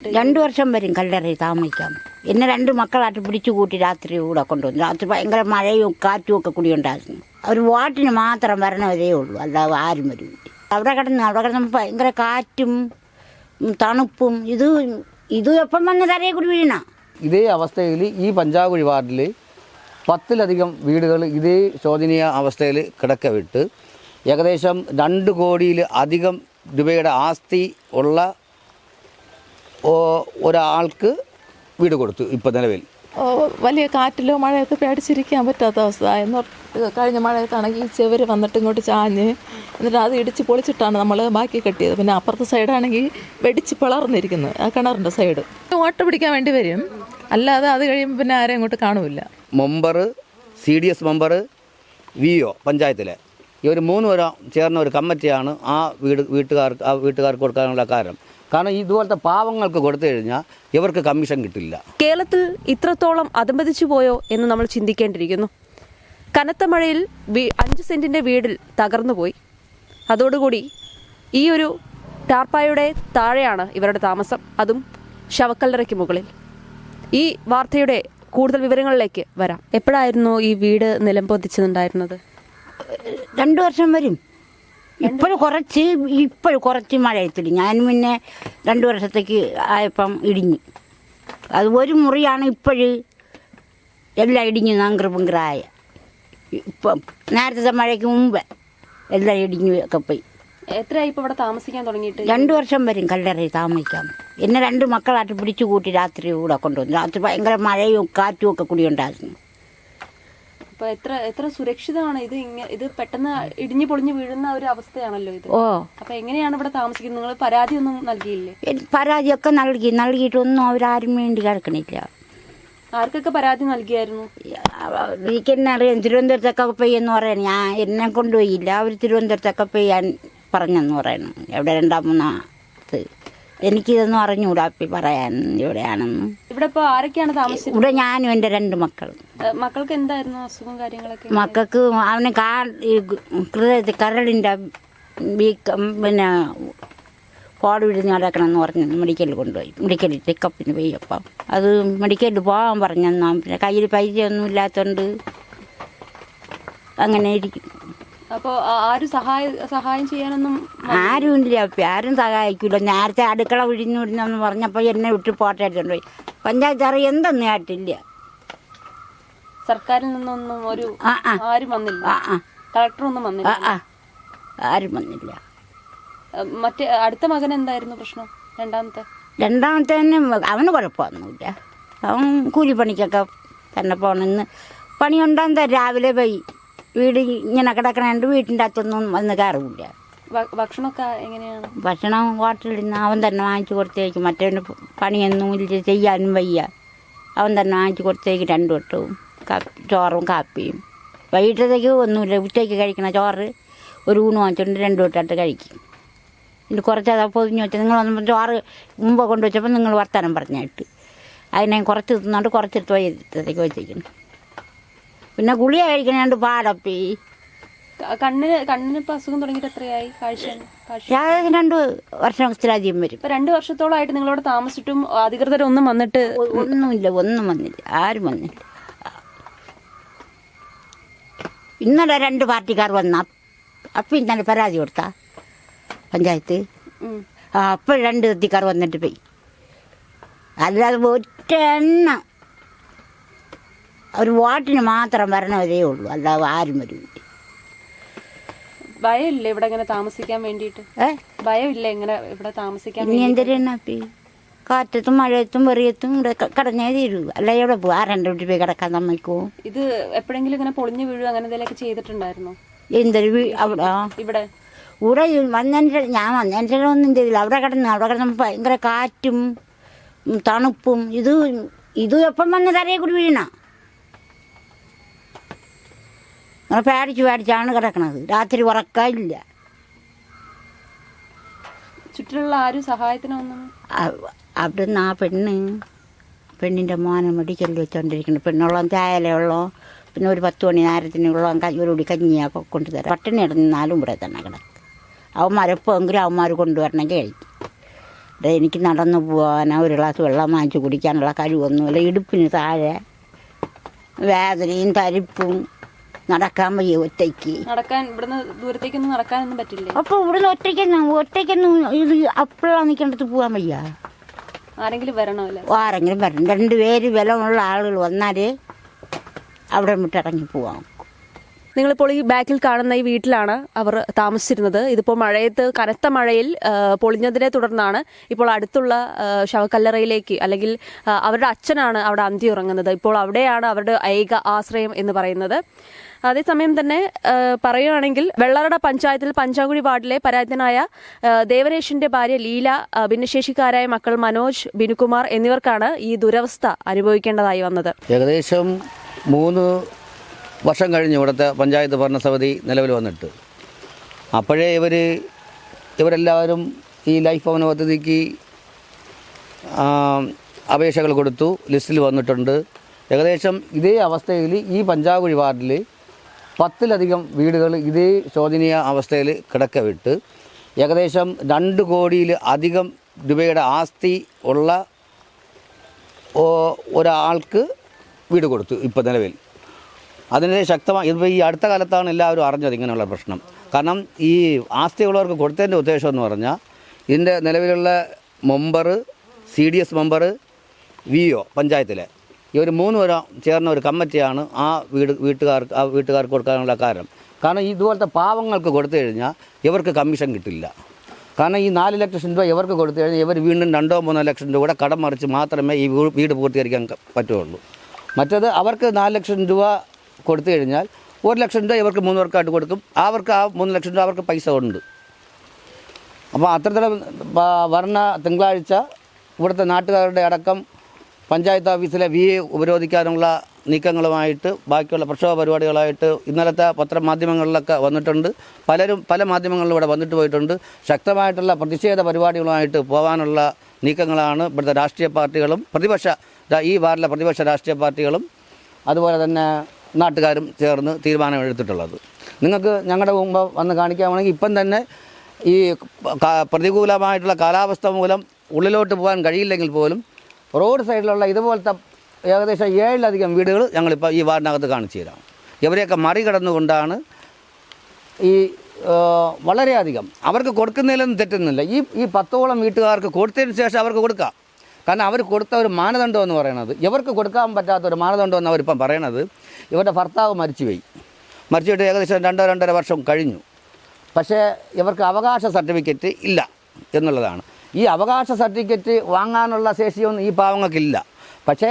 രണ്ടു വർഷം വരും കല്ലറയിൽ താമസിക്കാം എന്നെ രണ്ട് മക്കളായിട്ട് പിടിച്ചു കൂട്ടി രാത്രി കൂടെ കൊണ്ടുവന്നു. രാത്രി ഭയങ്കര മഴയും കാറ്റും ഒക്കെ കൂടി ഉണ്ടായിരുന്നു അവർ വാട്ടിന് മാത്രം വരണവരേ ഉള്ളൂ. അല്ലാതെ ആരും വരും അവിടെ കിടന്ന് അവിടെ കിടന്നപ്പോൾ ഭയങ്കര കാറ്റും തണുപ്പും ഇത് ഇത് എപ്പം വന്ന് തലയെ കൂടി വീണ? ഇതേ അവസ്ഥയിൽ ഈ പഞ്ചാബ് വാർഡിൽ പത്തിലധികം വീടുകൾ ഇതേ ശോചനീയ അവസ്ഥയിൽ കിടക്ക വിട്ട് ഏകദേശം രണ്ട് കോടിയിൽ അധികം രൂപയുടെ ആസ്തി ഉള്ള ഒരാൾക്ക് വീട് കൊടുത്തു ഇപ്പം നിലവിൽ. വലിയ കാറ്റിലോ മഴയൊക്കെ പേടിച്ചിരിക്കാൻ പറ്റാത്ത അവസ്ഥ. എന്ന് കഴിഞ്ഞ മഴയത്താണെങ്കിൽ ഈ ചെവര് വന്നിട്ട് ഇങ്ങോട്ട് ചാഞ്ഞ് എന്നിട്ട് അത് ഇടിച്ച് പൊളിച്ചിട്ടാണ് നമ്മൾ ബാക്കി കെട്ടിയത്. പിന്നെ അപ്പുറത്തെ സൈഡാണെങ്കിൽ വെടിച്ച് പിളർന്നിരിക്കുന്നത് ആ കിണറിന്റെ സൈഡ് ഓട്ട പിടിക്കാൻ വേണ്ടി വരും. അല്ലാതെ അത് കഴിയുമ്പോൾ പിന്നെ ആരെയും അങ്ങോട്ട് കാണൂല member C D S member V O പഞ്ചായത്തിലെ. ഈ ഒരു മൂന്ന് പേരും ചേർന്ന ഒരു കമ്മിറ്റിയാണ് ആ വീട് വീട്ടുകാർക്ക് ആ വീട്ടുകാർക്ക് കൊടുക്കാനുള്ള കാരണം. കാരണം ഇതുപോലത്തെ പാവങ്ങൾക്ക് കൊടുത്തു കഴിഞ്ഞാൽ ഇവർക്ക് കമ്മീഷൻ കിട്ടില്ല. കേരളത്തിൽ ഇത്രത്തോളം അധംപതിച്ചു പോയോ എന്ന് നമ്മൾ ചിന്തിക്കേണ്ടിയിരിക്കുന്നു. കനത്ത മഴയിൽ അഞ്ച് സെന്റിന്റെ വീടിൽ തകർന്നുപോയി അതോടുകൂടി ഈ ഒരു ടാർപ്പായുടെ താഴെയാണ് ഇവരുടെ താമസം. അതും ശവക്കല്ലറയ്ക്ക് മുകളിൽ. ഈ വാർത്തയുടെ കൂടുതൽ വിവരങ്ങളിലേക്ക് വരാം. എപ്പോഴായിരുന്നു ഈ വീട് നിലംപൊതിച്ചതുണ്ടായിരുന്നത്? രണ്ടു വർഷം വരും. ഇപ്പോഴും കുറച്ച് ഇപ്പോഴും കുറച്ച് മഴ എത്തില്ല ഞാൻ പിന്നെ രണ്ടു വർഷത്തേക്ക് ആയപ്പം ഇടിഞ്ഞു. അത് ഒരു മുറിയാണ് ഇപ്പോഴും എല്ലാം ഇടിഞ്ഞു നങ്കർ പിങ്കറായ ഇപ്പം നേരത്തെ മഴയ്ക്ക് മുമ്പ് എല്ലാം ഇടിഞ്ഞു ഒക്കെ പോയി. എത്രയായി ഇപ്പോൾ ഇവിടെ താമസിക്കാൻ തുടങ്ങിയിട്ട്? രണ്ടു വർഷം വരും കല്ലറയിൽ താമസിക്കാൻ. എന്നെ രണ്ട് മക്കളായിട്ട് പിടിച്ചു കൂട്ടി രാത്രി കൂടെ കൊണ്ടുവന്നു. രാത്രി ഭയങ്കര മഴയും കാറ്റും ഒക്കെ കൂടി ഉണ്ടായിരുന്നു അപ്പൊ എത്ര എത്ര സുരക്ഷിതമാണ് ഇത് ഇത് പെട്ടെന്ന് ഇടിഞ്ഞു പൊളിഞ്ഞു വീഴുന്ന ഒരു അവസ്ഥയാണല്ലോ ഇത്. ഓ. അപ്പൊ എങ്ങനെയാണ് ഇവിടെ താമസിക്കുന്നത്? നിങ്ങൾ പരാതി ഒന്നും നൽകിയില്ലേ? പരാതിയൊക്കെ നൽകി നൽകിയിട്ടൊന്നും അവരാരും വേണ്ടി കിടക്കണില്ല. ആർക്കൊക്കെ പരാതി നൽകിയായിരുന്നു? എനിക്ക് എന്നെ അറിയാം. തിരുവനന്തപുരത്തൊക്കെ പെയ്യെന്ന് പറയണം ഞാൻ എന്നെ കൊണ്ടുപോയില്ല. അവർ തിരുവനന്തപുരത്തൊക്കെ പെയ്യാൻ പറഞ്ഞെന്ന് പറയണം എവിടെ രണ്ടാം മൂന്നാത്ത് എനിക്കിതൊന്നും അറിഞ്ഞൂടാ അപ്പി പറയാൻ ഇവിടെയാണെന്ന്. ഇവിടെ ഇപ്പൊ ആരൊക്കെയാണ് താമസിച്ചത്? ഇവിടെ ഞാനും എന്റെ രണ്ട് മക്കളും. മക്കൾക്ക് എന്തായിരുന്നു അസുഖം കാര്യങ്ങളൊക്കെ? മക്കൾക്ക് അവന് കാ ഈ ഹൃദയത്തിൽ കരളിന്റെ വീക്കം പിന്നെ കോട് വിടുന്ന് നടക്കണമെന്ന് പറഞ്ഞു മെഡിക്കലിൽ കൊണ്ടുപോയി. മെഡിക്കലിൽ ചെക്കപ്പിന് പോയി അപ്പം. അത് മെഡിക്കലിൽ പോകാൻ പറഞ്ഞെന്നാ. പിന്നെ കയ്യിൽ പൈസ ഒന്നും ഇല്ലാത്തതുകൊണ്ട് അങ്ങനെ ഇരിക്കും. അപ്പൊ ആരും സഹായ സഹായം ചെയ്യാനൊന്നും ആരും ഇല്ല ആരും സഹായിക്കില്ല നേരത്തെ അടുക്കള വിഴിഞ്ഞു വിടുന്നെന്ന് പറഞ്ഞപ്പോൾ എന്നെ വിട്ട് പോട്ടെ എടുത്തോണ്ട് പോയി. പഞ്ചായത്ത് അറിയ എന്തൊന്നും ആയിട്ടില്ല സർക്കാരിൽ നിന്നൊന്നും ഒരു ആരും വന്നില്ല? ഒന്നും വന്നില്ല? ആരും വന്നില്ല. മറ്റേ അടുത്ത മകൻ എന്തായിരുന്നു പ്രശ്നം? രണ്ടാമത്തെ? രണ്ടാമത്തെ തന്നെ അവന് കുഴപ്പമൊന്നുമില്ല. അവൻ കൂലിപ്പണിക്കൊക്കെ തന്നെ പോണെന്ന്. പണിയുണ്ടാകുന്ന രാവിലെ പോയി. വീട് ഇങ്ങനെ കിടക്കണുണ്ട് വീട്ടിന്റെ അകത്തൊന്നും വന്ന് കയറില്ല. ഭക്ഷണമൊക്കെ എങ്ങനെയാണ്? ഭക്ഷണം ഹോട്ടലിൽ നിന്ന് അവൻ തന്നെ വാങ്ങിച്ചു കൊടുത്തേക്ക്. മറ്റവന് പണിയൊന്നും ഇല്ല ചെയ്യാനും വയ്യ. അവൻ തന്നെ വാങ്ങിച്ചു കൊടുത്തേക്ക് രണ്ടു വട്ടവും. ചോറും കാപ്പിയും. വൈകിട്ടത്തേക്ക് ഒന്നുമില്ല. ഉച്ചയ്ക്ക് കഴിക്കണ ചോറ് ഒരു ഊണ് വാങ്ങിച്ചുകൊണ്ട് രണ്ടു വട്ടമായിട്ട് കഴിക്കും. ഇത് കുറച്ച് അതാ പൊതിഞ്ഞ് വെച്ചാൽ നിങ്ങൾ വന്നപ്പോൾ ചോറ് മുമ്പ് കൊണ്ടുവച്ചപ്പോൾ നിങ്ങൾ വർത്തമാനം പറഞ്ഞായിട്ട് അതിനെ കുറച്ച് തിന്നാണ്ട് കുറച്ചെടുത്ത് വൈകിട്ടത്തേക്ക് വെച്ചേക്കുന്നു. പിന്നെ ഗുളിക കഴിക്കണേണ്ട് പാടപ്പി കണ്ണിന് കണ്ണിന് ഇപ്പൊ അസുഖം തുടങ്ങിയിട്ട് എത്രയായി? കാഴ്ച രണ്ട് ഏകദേശം രണ്ട് വർഷത്തിലധികം വരും. ഇപ്പൊ രണ്ട് വർഷത്തോളമായിട്ട് നിങ്ങളോട് താമസിച്ചിട്ടും അധികൃതരൊന്നും വന്നിട്ട് ഒന്നുമില്ല ഒന്നും വന്നില്ല ആരും വന്നില്ല. ഇന്നലെ രണ്ട് പാർട്ടിക്കാർ വന്ന അപ്പം ഇന്നലെ പരാതി കൊടുത്ത പഞ്ചായത്ത്. അപ്പം രണ്ട് കത്തിക്കാർ വന്നിട്ട് പോയി. അല്ലാതെ ഒറ്റ എണ്ണം. ഒരു വാട്ടിന് മാത്രം വരണവരേ ഉള്ളൂ. അല്ലാതെ ആരും വരില്ല ഭയമില്ലേ ഇവിടെ ഇങ്ങനെ താമസിക്കാൻ വേണ്ടിയിട്ട്? ഏ? ഭയമില്ല ഇങ്ങനെ ഇവിടെ താമസിക്കാൻ ഇനി എന്തിനാ കാറ്റത്തും മഴയത്തും വെറിയത്തും ഇവിടെ കടഞ്ഞേ തീരൂ. അല്ല എവിടെ പോകും ആരെന്റെ വീട്ടിൽ പോയി കിടക്കാൻ നമ്മക്കോ ഇത് എപ്പോഴെങ്കിലും ഇങ്ങനെ പൊളിഞ്ഞു വീഴുക അങ്ങനെ എന്തെങ്കിലുമൊക്കെ ചെയ്തിട്ടുണ്ടായിരുന്നോ? എന്തൊരു വീ അവിടെ? ഇവിടെ? ഇവിടെ വന്നതിന്റെ ഞാൻ വന്നതിന്റെ ഒന്നും ചെയ്തില്ല. അവിടെ കിടന്ന് അവിടെ കിടന്ന് ഭയങ്കര കാറ്റും ഉം, തണുപ്പും. ഇത് ഇത് എപ്പം വന്ന് തലയെ കൂടി വീണ? അങ്ങനെ പേടിച്ച് പേടിച്ചാണ് കിടക്കണത്. രാത്രി ഉറക്കമില്ല. ചുറ്റിലുള്ള ആരും സഹായത്തിനൊന്നും അവിടുന്ന് ആ പെണ്ണ് പെണ്ണിന്റെ മോനെ മെഡിക്കലിൽ വെച്ചുകൊണ്ടിരിക്കുന്നു പെണ്ണുള്ള ചായലയുള്ളോ പിന്നെ ഒരു പത്ത് മണി നേരത്തിനുള്ള ഒരു കൂടി കഞ്ഞിയൊക്കെ കൊണ്ടുതരാം. പട്ടിണി ഇടന്നാലും ഇവിടെ തന്നെ കിടക്കും. അവന്മാരെപ്പോഴെങ്കിലും അവന്മാർ കൊണ്ടുവരണമെങ്കിൽ കഴിക്കും. എനിക്ക് നടന്നു പോകാനോ ഒരു ഗ്ലാസ് വെള്ളം വാങ്ങിച്ച് കുടിക്കാനുള്ള കഴിവൊന്നുമില്ല. ഇടുപ്പിന് താഴെ വേദനയും തരിപ്പും നടക്കാൻ വയ്യ ഒറ്റയ്ക്ക്. നടക്കാൻ ഇവിടുന്ന് ദൂരത്തേക്കൊന്നും നടക്കാനൊന്നും പറ്റില്ലേ? അപ്പോൾ ഇവിടുന്ന് ഒറ്റയ്ക്കൊന്നും ഒറ്റയ്ക്കൊന്നും ഇത് അപ്പോഴാണ് നിൽക്കേണ്ടത് പോവാൻ വയ്യ? ആരെങ്കിലും വരണമല്ലേ ആരെങ്കിലും വരണം. രണ്ടുപേര് ബലമുള്ള ആളുകൾ വന്നാൽ അവിടെ വിട്ടിറങ്ങി പോവാം. നിങ്ങളിപ്പോൾ ഈ ബാക്കിൽ കാണുന്ന ഈ വീട്ടിലാണ് അവർ താമസിച്ചിരുന്നത്. ഇതിപ്പോൾ മഴയത്ത് കനത്ത മഴയിൽ പൊളിഞ്ഞതിനെ തുടർന്നാണ് ഇപ്പോൾ അടുത്തുള്ള ശവക്കല്ലറയിലേക്ക് അല്ലെങ്കിൽ അവരുടെ അച്ഛനാണ് അവിടെ അന്തി ഉറങ്ങുന്നത്. ഇപ്പോൾ അവിടെയാണ് അവരുടെ ഏക ആശ്രയം എന്ന് പറയുന്നത്. അതേസമയം തന്നെ പറയുകയാണെങ്കിൽ വെള്ളറട പഞ്ചായത്തിൽ പഞ്ചാകുഴി വാർഡിലെ പരാജിതനായ ദേവരേഷിന്റെ ഭാര്യ ലീല ഭിന്നശേഷിക്കാരായ മക്കൾ മനോജ് ബിനുകുമാർ എന്നിവർക്കാണ് ഈ ദുരവസ്ഥ അനുഭവിക്കേണ്ടതായി വന്നത്. ഏകദേശം മൂന്ന് വർഷം കഴിഞ്ഞ് ഇവിടുത്തെ പഞ്ചായത്ത് ഭരണസമിതി നിലവിൽ വന്നിട്ട്. അപ്പോഴേ ഇവർ ഇവരെല്ലാവരും ഈ ലൈഫ് ഭവന പദ്ധതിക്ക് അപേക്ഷകൾ കൊടുത്തു ലിസ്റ്റിൽ വന്നിട്ടുണ്ട്. ഏകദേശം ഇതേ അവസ്ഥയിൽ ഈ പഞ്ചാകുഴി വാർഡിൽ പത്തിലധികം വീടുകൾ ഇതേ ശോചനീയ അവസ്ഥയിൽ കിടക്ക വിട്ട് ഏകദേശം രണ്ട് കോടിയിൽ അധികം രൂപയുടെ ആസ്തി ഉള്ള ഒരാൾക്ക് വീട് കൊടുത്തു ഇപ്പോൾ നിലവിൽ. അതിനെ ശക്തമായി ഇപ്പോൾ ഈ അടുത്ത കാലത്താണ് എല്ലാവരും അറിഞ്ഞത് ഇങ്ങനെയുള്ള പ്രശ്നം. കാരണം ഈ ആസ്തിയുള്ളവർക്ക് കൊടുത്തതിന്റെ ഉദ്ദേശം എന്ന് പറഞ്ഞാൽ ഇതിന്റെ നിലവിലുള്ള member C D S member V O പഞ്ചായത്തിലെ. ഇവർ മൂന്ന് പേരും ചേർന്ന ഒരു കമ്മിറ്റിയാണ് ആ വീട് വീട്ടുകാർക്ക് ആ വീട്ടുകാർക്ക് കൊടുക്കാനുള്ള കാരണം. കാരണം ഇതുപോലത്തെ പാവങ്ങൾക്ക് കൊടുത്തു കഴിഞ്ഞാൽ ഇവർക്ക് കമ്മീഷൻ കിട്ടില്ല. കാരണം ഈ നാല് ലക്ഷം രൂപ ഇവർക്ക് കൊടുത്തു കഴിഞ്ഞാൽ ഇവർ വീണ്ടും രണ്ടോ മൂന്നോ ലക്ഷം രൂപ കൂടെ മറിച്ച് മാത്രമേ ഈ വീട് പൂർത്തീകരിക്കാൻ പറ്റുള്ളൂ. മറ്റത് അവർക്ക് നാല് ലക്ഷം രൂപ കൊടുത്തു കഴിഞ്ഞാൽ ഒരു ലക്ഷം രൂപ ഇവർക്ക് മൂന്ന് പേർക്കായിട്ട് കൊടുക്കും. അവർക്ക് ആ മൂന്ന് ലക്ഷം രൂപ അവർക്ക് പൈസ ഉണ്ട്. അപ്പോൾ അത്തരത്തിലും പ- വരണ തിങ്കളാഴ്ച ഇവിടുത്തെ നാട്ടുകാരുടെ അടക്കം പഞ്ചായത്ത് ഓഫീസിലെ വി ഉപരോധിക്കാനുള്ള നീക്കങ്ങളുമായിട്ട് ബാക്കിയുള്ള പ്രക്ഷോഭ പരിപാടികളായിട്ട് ഇന്നലത്തെ പത്രമാധ്യമങ്ങളിലൊക്കെ വന്നിട്ടുണ്ട്. പലരും പല മാധ്യമങ്ങളിലും ഇവിടെ വന്നിട്ട് പോയിട്ടുണ്ട്. ശക്തമായിട്ടുള്ള പ്രതിഷേധ പരിപാടികളുമായിട്ട് പോകാനുള്ള നീക്കങ്ങളാണ് ഇവിടുത്തെ രാഷ്ട്രീയ പാർട്ടികളും പ്രതിപക്ഷ ഈ വാർഡിലെ പ്രതിപക്ഷ രാഷ്ട്രീയ പാർട്ടികളും അതുപോലെ തന്നെ നാട്ടുകാരും ചേർന്ന് തീരുമാനമെടുത്തിട്ടുള്ളത്. നിങ്ങൾക്ക് ഞങ്ങളുടെ മുമ്പ് വന്ന് കാണിക്കാമെങ്കിൽ ഇപ്പം തന്നെ ഈ പ്രതികൂലമായിട്ടുള്ള കാലാവസ്ഥ മൂലം ഉള്ളിലോട്ട് പോകാൻ കഴിയില്ലെങ്കിൽ പോലും റോഡ് സൈഡിലുള്ള ഇതുപോലത്തെ ഏകദേശം ഏഴിലധികം വീടുകൾ ഞങ്ങളിപ്പോൾ ഈ വാർഡിനകത്ത് കാണിച്ചു തരാം. ഇവരെയൊക്കെ മറികടന്നുകൊണ്ടാണ് ഈ വളരെയധികം. അവർക്ക് കൊടുക്കുന്നതിലൊന്നും തെറ്റുന്നില്ല ഈ ഈ പത്തോളം വീട്ടുകാർക്ക് കൊടുത്തതിന് ശേഷം അവർക്ക് കൊടുക്കാം. കാരണം അവർ കൊടുത്ത ഒരു മാനദണ്ഡം എന്ന് പറയുന്നത് ഇവർക്ക് കൊടുക്കാൻ പറ്റാത്ത ഒരു മാനദണ്ഡം എന്ന് അവരിപ്പം പറയണത് ഇവരുടെ ഭർത്താവ് മരിച്ചുപോയി. മരിച്ചിട്ട് ഏകദേശം രണ്ടോ രണ്ടര വർഷം കഴിഞ്ഞു. പക്ഷേ ഇവർക്ക് അവകാശ സർട്ടിഫിക്കറ്റ് ഇല്ല എന്നുള്ളതാണ്. ഈ അവകാശ സർട്ടിഫിക്കറ്റ് വാങ്ങാനുള്ള ശേഷിയൊന്നും ഈ പാവങ്ങൾക്കില്ല. പക്ഷേ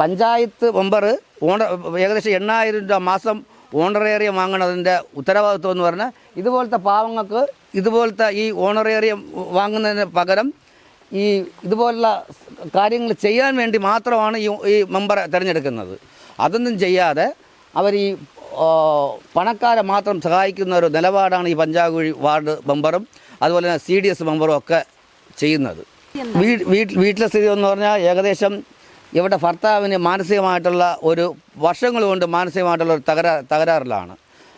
പഞ്ചായത്ത് മെമ്പർ ഓണർ ഏകദേശം എണ്ണായിരം രൂപ മാസം ഓണറേറിയം വാങ്ങണതിന്റെ ഉത്തരവാദിത്വം എന്ന് പറഞ്ഞാൽ ഇതുപോലത്തെ പാവങ്ങൾക്ക് ഇതുപോലത്തെ ഈ ഓണറേറിയം വാങ്ങുന്നതിന് പകരം ഈ ഇതുപോലുള്ള കാര്യങ്ങൾ ചെയ്യാൻ വേണ്ടി മാത്രമാണ് ഈ ഈ മെമ്പറെ തിരഞ്ഞെടുക്കുന്നത്. അതൊന്നും ചെയ്യാതെ അവർ ഈ പണക്കാരെ മാത്രം സഹായിക്കുന്ന ഒരു നിലപാടാണ് ഈ പഞ്ചാകുഴി വാർഡ് മെമ്പറും അതുപോലെ തന്നെ സി ഡി എസ് മെമ്പറും ഒക്കെ ചെയ്യുന്നത്. വീട്ടിലെ സ്ഥിതി എന്ന് പറഞ്ഞാൽ ഏകദേശം ഇവിടെ ഭർത്താവിന് മാനസികമായിട്ടുള്ള ഒരു വർഷങ്ങൾ കൊണ്ട് മാനസികമായിട്ടുള്ള ഒരു തകരാ തകരാറിലാണ്.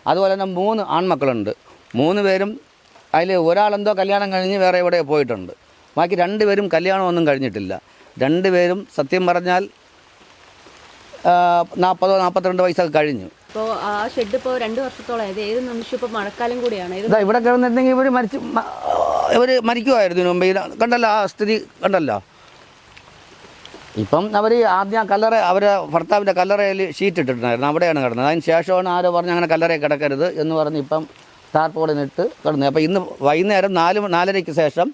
അതുപോലെ തന്നെ മൂന്ന് ആൺമക്കളുണ്ട്. മൂന്ന് പേരും അതിൽ ഒരാളെന്തോ കല്യാണം കഴിഞ്ഞ് വേറെ എവിടെ പോയിട്ടുണ്ട്. ബാക്കി രണ്ടുപേരും കല്യാണമൊന്നും കഴിഞ്ഞിട്ടില്ല. രണ്ടുപേരും സത്യം പറഞ്ഞാൽ നാൽപ്പതോ നാൽപ്പത്തിരണ്ട് വയസ്സൊക്കെ കഴിഞ്ഞു. ഇപ്പോൾ ആ ഷെഡ് ഇപ്പോൾ രണ്ട് വർഷത്തോളം ഏത് നിമിഷം? ഇപ്പോൾ മഴക്കാലം കൂടിയാണ്. ഇവിടെ കിടന്നിരുന്നെങ്കിൽ ഇവർ മരിച്ചു ഇവർ മരിക്കുമായിരുന്നു മുമ്പ്. കണ്ടല്ല ആ സ്ഥിതി കണ്ടല്ല. ഇപ്പം അവർ ആദ്യം കല്ലറ അവരെ ഭർത്താവിന്റെ കല്ലറയിൽ ഷീറ്റ് ഇട്ടിട്ടുണ്ടായിരുന്നു. അവിടെയാണ് കിടന്നത്. അതിന് ശേഷമാണ് ആരോ പറഞ്ഞ് അങ്ങനെ കല്ലറയിൽ കിടക്കരുത് എന്ന് പറഞ്ഞ് ഇപ്പം താർപ്പോളിനിട്ട് കിടന്നു അപ്പോൾ ഇന്ന് വൈകുന്നേരം നാല് നാലരയ്ക്ക് ശേഷം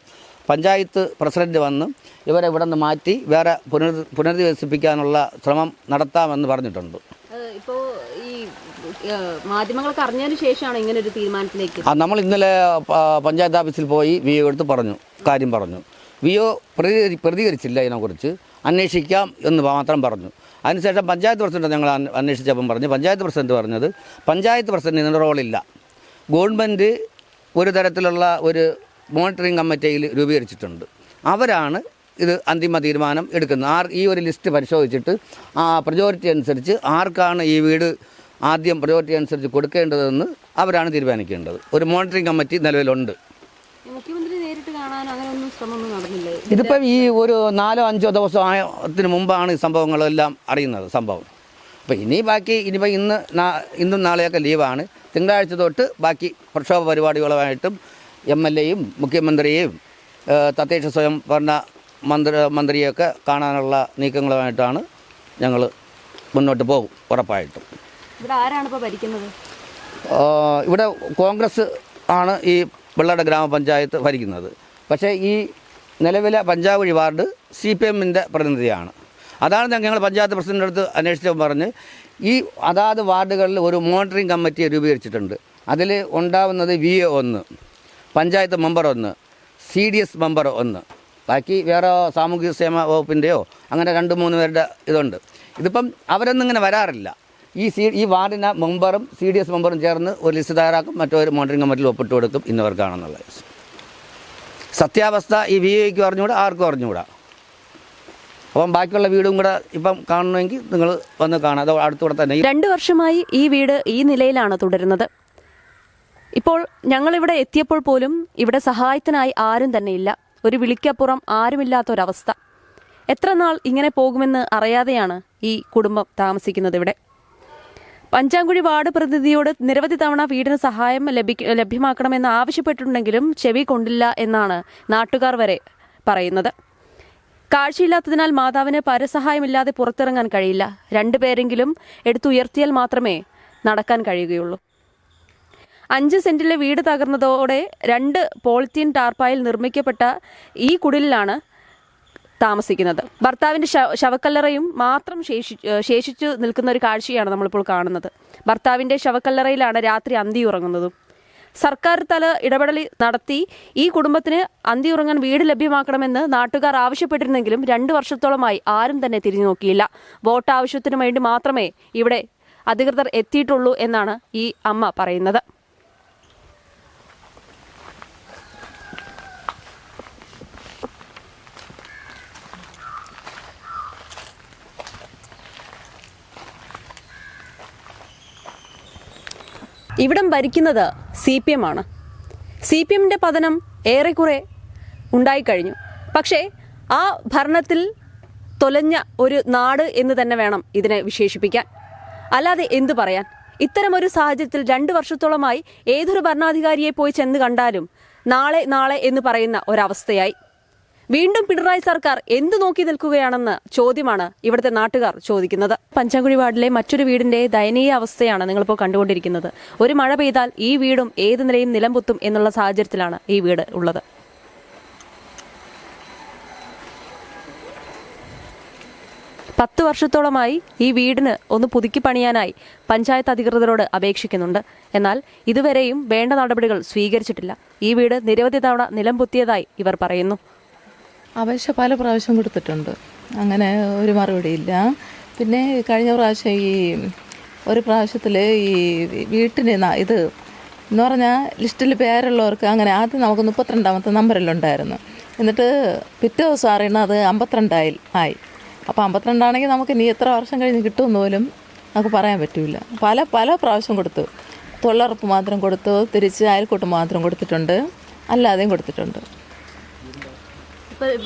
പഞ്ചായത്ത് പ്രസിഡന്റ് വന്ന് ഇവരെ ഇവിടെ നിന്ന് മാറ്റി വേറെ പുനർ പുനരധിവസിപ്പിക്കാനുള്ള ശ്രമം നടത്താമെന്ന് പറഞ്ഞിട്ടുണ്ട്. മാധ്യമങ്ങളൊക്കെ അറിഞ്ഞതിന് ശേഷമാണ് ഇങ്ങനെ ഒരു തീരുമാനത്തിലേക്ക്? ആ നമ്മൾ ഇന്നലെ പഞ്ചായത്ത് ഓഫീസിൽ പോയി വി ഒ എടുത്ത് പറഞ്ഞു കാര്യം പറഞ്ഞു. വി ഒ പ്രതി പ്രതികരിച്ചില്ല ഇതിനെക്കുറിച്ച്. അന്വേഷിക്കാം എന്ന് മാത്രം പറഞ്ഞു. അതിനുശേഷം പഞ്ചായത്ത് പ്രസിഡന്റ് ഞങ്ങൾ അന്വ- അന്വേഷിച്ചപ്പം പറഞ്ഞു പഞ്ചായത്ത് പ്രസിഡന്റ് പറഞ്ഞത് പഞ്ചായത്ത് പ്രസിഡന്റ് ഇതിന്റെ റോളില്ല. ഗവൺമെന്റ് ഒരു തരത്തിലുള്ള ഒരു മോണിറ്ററിംഗ് കമ്മിറ്റിയിൽ രൂപീകരിച്ചിട്ടുണ്ട്. അവരാണ് ഇത് അന്തിമ തീരുമാനം എടുക്കുന്നത്. ആർ ഈ ഒരു ലിസ്റ്റ് പരിശോധിച്ചിട്ട് ആ പ്രയോറിറ്റി അനുസരിച്ച് ആർക്കാണ് ഈ വീട് ആദ്യം പ്രയോറിറ്റി അനുസരിച്ച് കൊടുക്കേണ്ടതെന്ന് അവരാണ് തീരുമാനിക്കേണ്ടത്. ഒരു മോണിറ്ററിംഗ് കമ്മിറ്റി നിലവിലുണ്ട്. ഇതിപ്പം ഈ ഒരു നാലോ അഞ്ചോ ദിവസത്തിന് മുമ്പാണ് ഈ സംഭവങ്ങളെല്ലാം അറിയുന്നത് സംഭവം. അപ്പോൾ ഇനി ബാക്കി ഇനിയിപ്പോൾ ഇന്ന് ഇന്നും നാളെയൊക്കെ ലീവാണ്. തിങ്കളാഴ്ച തൊട്ട് ബാക്കി പ്രക്ഷോഭ പരിപാടികളുമായിട്ടും എം എൽ എയും മുഖ്യമന്ത്രിയെയും തദ്ദേശ സ്വയം ഭരണ മന്ത്രി മന്ത്രിയൊക്കെ കാണാനുള്ള നീക്കങ്ങളുമായിട്ടാണ് ഞങ്ങൾ മുന്നോട്ട് പോകും ഉറപ്പായിട്ടും. ഇവിടെ ആരാണ് ഇവിടെ കോൺഗ്രസ് ആണ് ഈ വെള്ളട ഗ്രാമപഞ്ചായത്ത് ഭരിക്കുന്നത്. പക്ഷേ ഈ നിലവിലെ പഞ്ചാബ് വാർഡ് സി പി എമ്മിന്റെ പ്രതിനിധിയാണ്. അതാണ് ഞങ്ങൾ പഞ്ചായത്ത് പ്രസിഡന്റ് അടുത്ത് അന്വേഷിച്ചപ്പോൾ പറഞ്ഞ് ഈ അതാത് വാർഡുകളിൽ ഒരു മോണിറ്ററിംഗ് കമ്മിറ്റി രൂപീകരിച്ചിട്ടുണ്ട്. അതിൽ ഉണ്ടാവുന്നത് വി എ ഒന്ന് പഞ്ചായത്ത് മെമ്പർ ഒന്ന് സി ഡി എസ് മെമ്പർ ഒന്ന്. ബാക്കി വേറെ സാമൂഹിക ക്ഷേമ വകുപ്പിന്റെയോ അങ്ങനെ രണ്ട് മൂന്ന് പേരുടെ ഇതുണ്ട്. ഇതിപ്പം അവരൊന്നും ഇങ്ങനെ വരാറില്ല. ഈ സി ഈ വാർഡിന് മെമ്പറും സി ഡി എസ് മെമ്പറും ചേർന്ന് ഒരു ലിസ്റ്റ് തയ്യാറാക്കും മറ്റൊരു മോണിറ്ററിംഗ് കമ്മിറ്റിയിൽ ഒപ്പിട്ട് കൊടുക്കും ഇന്നവർക്കാണെന്നുള്ളത്. സത്യാവസ്ഥ ഈ വി ഐക്ക് അറിഞ്ഞുകൂടാ ആർക്കും അറിഞ്ഞുകൂടാ. അപ്പം ബാക്കിയുള്ള വീടും കൂടെ ഇപ്പം കാണണമെങ്കിൽ നിങ്ങൾ വന്ന് കാണാം. അത് അടുത്തൂടെ തന്നെ. രണ്ട് വർഷമായി ഈ വീട് ഈ നിലയിലാണ് തുടരുന്നത്. ഇപ്പോൾ ഞങ്ങളിവിടെ എത്തിയപ്പോൾ പോലും ഇവിടെ സഹായത്തിനായി ആരും തന്നെ ഇല്ല. ഒരു വിളിക്കപ്പുറം ആരുമില്ലാത്തൊരവസ്ഥ. എത്ര നാൾ ഇങ്ങനെ പോകുമെന്ന് അറിയാതെയാണ് ഈ കുടുംബം താമസിക്കുന്നത് ഇവിടെ. പഞ്ചാങ്കുഴി വാർഡ് പ്രതിനിധിയോട് നിരവധി തവണ വീടിന് സഹായം ലഭ്യമാക്കണമെന്ന് ആവശ്യപ്പെട്ടിട്ടുണ്ടെങ്കിലും ചെവി കൊണ്ടില്ല എന്നാണ് നാട്ടുകാർ വരെ പറയുന്നത്. കാഴ്ചയില്ലാത്തതിനാൽ മാതാവിന് പരസഹായമില്ലാതെ പുറത്തിറങ്ങാൻ കഴിയില്ല. രണ്ടുപേരെങ്കിലും എടുത്തുയർത്തിയാൽ മാത്രമേ നടക്കാൻ കഴിയുകയുള്ളൂ. അഞ്ച് സെന്റിലെ വീട് തകർന്നതോടെ രണ്ട് പോളിത്തീൻ ടാർപ്പായിൽ നിർമ്മിക്കപ്പെട്ട ഈ കുടിലിലാണ് താമസിക്കുന്നത്. ഭർത്താവിന്റെ ശവ- ശവക്കല്ലറയും മാത്രം ശേഷി ശേഷിച്ചു നിൽക്കുന്ന ഒരു കാഴ്ചയാണ് നമ്മളിപ്പോൾ കാണുന്നത്. ഭർത്താവിന്റെ ശവക്കല്ലറയിലാണ് രാത്രി അന്തി ഉറങ്ങുന്നതും. സർക്കാർ തല ഇടപെടൽ നടത്തി ഈ കുടുംബത്തിന് അന്തി ഉറങ്ങാൻ വീട് ലഭ്യമാക്കണമെന്ന് നാട്ടുകാർ ആവശ്യപ്പെട്ടിരുന്നെങ്കിലും രണ്ടു വർഷത്തോളമായി ആരും തന്നെ തിരിഞ്ഞു നോക്കിയില്ല. വോട്ട് ആവശ്യത്തിനു വേണ്ടി മാത്രമേ ഇവിടെ അധികൃതർ എത്തിയിട്ടുള്ളൂ എന്നാണ് ഈ അമ്മ പറയുന്നത്. ഇവിടം ഭരിക്കുന്നത് സി പി എം ആണ്. സി പി എമ്മിന്റെ പതനം ഏറെക്കുറെ ഉണ്ടായിക്കഴിഞ്ഞു. പക്ഷേ ആ ഭരണത്തിൽ തൊലഞ്ഞ ഒരു നാട് എന്ന് തന്നെ വേണം ഇതിനെ വിശേഷിപ്പിക്കാൻ. അല്ലാതെ എന്തു പറയാൻ? ഇത്തരമൊരു സാഹചര്യത്തിൽ രണ്ട് വർഷത്തോളമായി ഏതൊരു ഭരണാധികാരിയെ പോയി ചെന്ന് കണ്ടാലും നാളെ നാളെ എന്ന് പറയുന്ന ഒരവസ്ഥയായി. വീണ്ടും പിണറായി സർക്കാർ എന്തു നോക്കി നിൽക്കുകയാണെന്ന് ചോദ്യമാണ് ഇവിടുത്തെ നാട്ടുകാർ ചോദിക്കുന്നത്. പഞ്ചാങ്കുഴി വാർഡിലെ മറ്റൊരു വീടിന്റെ ദയനീയ അവസ്ഥയാണ് നിങ്ങളിപ്പോൾ കണ്ടുകൊണ്ടിരിക്കുന്നത്. ഒരു മഴ പെയ്താൽ ഈ വീടും ഏത് നിലയും നിലംപൊത്തും എന്നുള്ള സാഹചര്യത്തിലാണ് ഈ വീട് ഉള്ളത്. പത്ത് വർഷത്തോളമായി ഈ വീടിന് ഒന്ന് പുതുക്കി പണിയാനായി പഞ്ചായത്ത് അധികൃതരോട് അപേക്ഷിക്കുന്നുണ്ട്. എന്നാൽ ഇതുവരെയും വേണ്ട നടപടികൾ സ്വീകരിച്ചിട്ടില്ല. ഈ വീട് നിരവധി തവണ നിലംപൊത്തിയതായി ഇവർ പറയുന്നു. അപേക്ഷ പല പ്രാവശ്യം കൊടുത്തിട്ടുണ്ട്. അങ്ങനെ ഒരു മറുപടിയില്ല പിന്നെ കഴിഞ്ഞ പ്രാവശ്യം ഈ ഒരു പ്രാവശ്യത്തിൽ ഈ വീട്ടിന് ഇത് എന്ന് പറഞ്ഞാൽ ലിസ്റ്റിൽ പേരുള്ളവർക്ക് അങ്ങനെ ആദ്യം നമുക്ക് മുപ്പത്തിരണ്ടാമത്തെ നമ്പറിലുണ്ടായിരുന്നു എന്നിട്ട് പിറ്റേ ദിവസം അറിയണത് അമ്പത്തിരണ്ടായി ആയി. അപ്പോൾ അമ്പത്തിരണ്ടാണെങ്കിൽ നമുക്ക് ഇനി എത്ര വർഷം കഴിഞ്ഞ് കിട്ടുമെന്ന് പോലും നമുക്ക് പറയാൻ പറ്റില്ല പല പല പ്രാവശ്യം കൊടുത്തു. തൊഴിലുറപ്പ് മാത്രം കൊടുത്തു തിരിച്ച് അയൽക്കൂട്ടം മാത്രം കൊടുത്തിട്ടുണ്ട്. അല്ലാതെയും കൊടുത്തിട്ടുണ്ട്.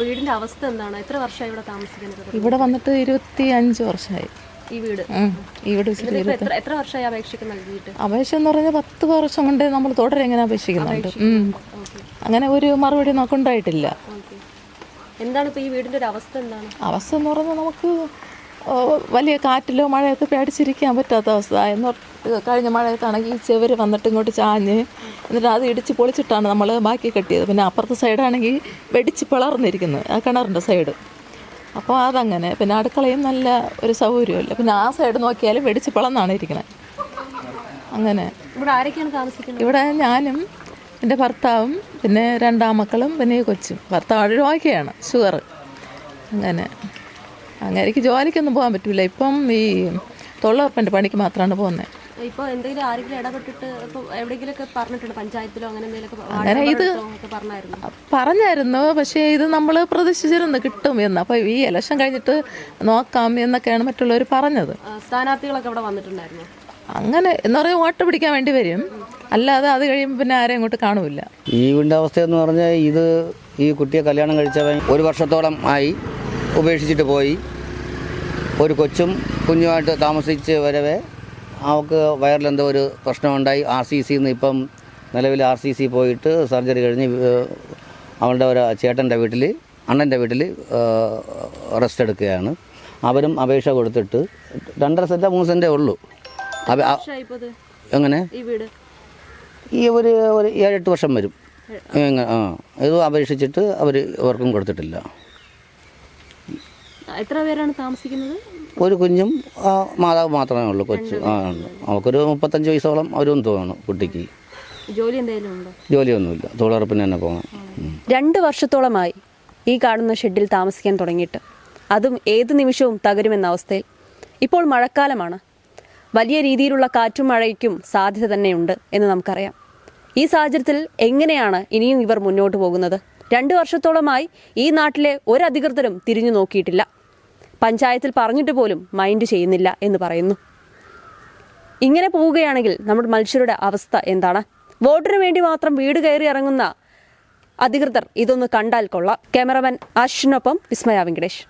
വീടിന്റെ അവസ്ഥ എന്താണ്? എത്ര വർഷമായി ഇവിടെ താമസിക്കുന്നത്? ഇവിടെ വന്നിട്ട് ഇരുപത്തി അഞ്ച് വർഷമായി. ഈ വീട്. ഇവിടെ വെച്ചിട്ട് എത്ര വർഷമായി അപേക്ഷയ്ക്ക് നൽകിയിട്ട്? അപേക്ഷ എന്ന് പറഞ്ഞാൽ പത്ത് വർഷം കൊണ്ട് നമ്മൾ തുടരെ എങ്ങനെ അപേക്ഷിക്കുന്നുണ്ട്. അങ്ങനെ ഒരു മറുപടി നമുക്കുണ്ടായിട്ടില്ല. ഉണ്ടായിട്ടില്ല എന്താണ് ഇപ്പൊ ഈ വീടിന്റെ ഒരു അവസ്ഥ എന്താണ്? അവസ്ഥ എന്ന് പറഞ്ഞാൽ നമുക്ക് വലിയ കാറ്റിലോ മഴയൊക്കെ പേടിച്ചിരിക്കാൻ പറ്റാത്ത അവസ്ഥ. എന്ന് കഴിഞ്ഞ മഴയത്താണെങ്കിൽ ഈ ചെവര് വന്നിട്ട് ഇങ്ങോട്ട് ചാഞ്ഞ് എന്നിട്ട് അത് ഇടിച്ച് പൊളിച്ചിട്ടാണ് നമ്മൾ ബാക്കി കെട്ടിയത്. പിന്നെ അപ്പുറത്തെ സൈഡാണെങ്കിൽ വെടിച്ച് പിളർന്നിരിക്കുന്നത് ആ കിണറിന്റെ സൈഡ്. അപ്പോൾ അതങ്ങനെ. പിന്നെ അടുക്കളയും നല്ല ഒരു സൗകര്യമില്ല പിന്നെ ആ സൈഡ് നോക്കിയാലും വെടിച്ച് പിളർന്നാണ് ഇരിക്കുന്നത് അങ്ങനെ. ഇവിടെ ആരൊക്കെയാണ് താമസിക്കുന്നത്? ഇവിടെ ഞാനും എന്റെ ഭർത്താവും പിന്നെ രണ്ടാമക്കളും പിന്നെ ഈ കൊച്ചും. ഭർത്താവ് ഒഴിവാക്കിയാണ് ഷുഗർ അങ്ങനെ. അങ്ങനെ എനിക്ക് ജോലിക്കൊന്നും പോകാൻ പറ്റില്ല ഇപ്പം ഈ തൊഴിലുറപ്പിന്റെ പണിക്ക് മാത്രമാണ് പോകുന്നത് എന്തെങ്കിലും ആരെങ്കിലും ഇടപെട്ടിട്ട് പറഞ്ഞിട്ടുണ്ട് പഞ്ചായത്തിലോ അങ്ങനെ എന്തെങ്കിലും അങ്ങനെ ഇത് പറഞ്ഞായിരുന്നു. പറഞ്ഞായിരുന്നു. പക്ഷേ ഇത് നമ്മൾ പ്രതീക്ഷിച്ചിരുന്നു കിട്ടും എന്ന്. അപ്പോൾ ഈ ഇലക്ഷൻ കഴിഞ്ഞിട്ട് നോക്കാം എന്നൊക്കെയാണ് മറ്റുള്ളവർ പറഞ്ഞത്. സ്ഥാനാർത്ഥികളൊക്കെ ഇവിടെ വന്നിട്ടുണ്ടായിരുന്നു? അങ്ങനെ എന്ന് പറയുക വോട്ട് പിടിക്കാൻ വേണ്ടി വരും. അല്ലാതെ അത് കഴിയുമ്പോൾ പിന്നെ ആരെയും ഇങ്ങോട്ട് കാണൂല ഈ അവസ്ഥ എന്ന് പറഞ്ഞാൽ ഇത് ഈ കുട്ടിയെ കല്യാണം കഴിച്ചവൻ ഒരു വർഷത്തോളം ആയി ഉപേക്ഷിച്ചിട്ട് പോയി. ഒരു കൊച്ചും കുഞ്ഞുമായിട്ട് താമസിച്ച് വരവേ അവൾക്ക് വയറിലെന്തോ ഒരു പ്രശ്നമുണ്ടായി. ആർ സി സിന്ന് ഇപ്പം നിലവിൽ ആർ സി സി പോയിട്ട് സർജറി കഴിഞ്ഞ് അവളുടെ ഒരു ചേട്ടന്റെ വീട്ടിൽ അണ്ണന്റെ വീട്ടിൽ റെസ്റ്റ് എടുക്കുകയാണ്. അവരും അപേക്ഷ കൊടുത്തിട്ട് രണ്ടര സെന്റാ മൂന്ന് സെന്റേ ഉള്ളൂ. എങ്ങനെ? ഈ ഒരു ഒരു ഏഴെട്ട് വർഷം വരും. ആ. ഇത് അപേക്ഷിച്ചിട്ട് അവർ ഇവർക്കും കൊടുത്തിട്ടില്ല. എത്ര പേരാണ് താമസിക്കുന്നത്? ഒരു കുഞ്ഞും ആ, മാതാവ് മാത്രമേ ഉള്ളൂ കൊച്ചു. ആ ഉണ്ട്. അവൾക്കൊരു മുപ്പത്തഞ്ച് വയസ്സോളം അവരും തോന്നുന്നു കുട്ടിക്ക്. ജോലി എന്തെങ്കിലും ഉണ്ടോ? ജോലിയൊന്നുമില്ല തൊഴിലുറപ്പിന് തന്നെ പോകണം രണ്ട് വർഷത്തോളമായി ഈ കാണുന്ന ഷെഡിൽ താമസിക്കാൻ തുടങ്ങിയിട്ട്. അതും ഏത് നിമിഷവും തകരുമെന്ന അവസ്ഥയിൽ. ഇപ്പോൾ മഴക്കാലമാണ്. വലിയ രീതിയിലുള്ള കാറ്റും മഴയ്ക്കും സാധ്യത തന്നെയുണ്ട് എന്ന് നമുക്കറിയാം. ഈ സാഹചര്യത്തിൽ എങ്ങനെയാണ് ഇനിയും ഇവർ മുന്നോട്ട് പോകുന്നത്? രണ്ട് വർഷത്തോളമായി ഈ നാട്ടിലെ ഒരധികൃതരും തിരിഞ്ഞു നോക്കിയിട്ടില്ല. പഞ്ചായത്തിൽ പറഞ്ഞിട്ട് പോലും മൈൻഡ് ചെയ്യുന്നില്ല എന്ന് പറയുന്നു. ഇങ്ങനെ പോവുകയാണെങ്കിൽ നമ്മുടെ മനുഷ്യരുടെ അവസ്ഥ എന്താണ്? വോട്ടിന് വേണ്ടി മാത്രം വീട് കയറി ഇറങ്ങുന്ന അധികൃതർ ഇതൊന്ന് കണ്ടാൽ കൊള്ളാം. ക്യാമറമാൻ അശ്വിനൊപ്പം വിസ്മയ വെങ്കടേഷ്.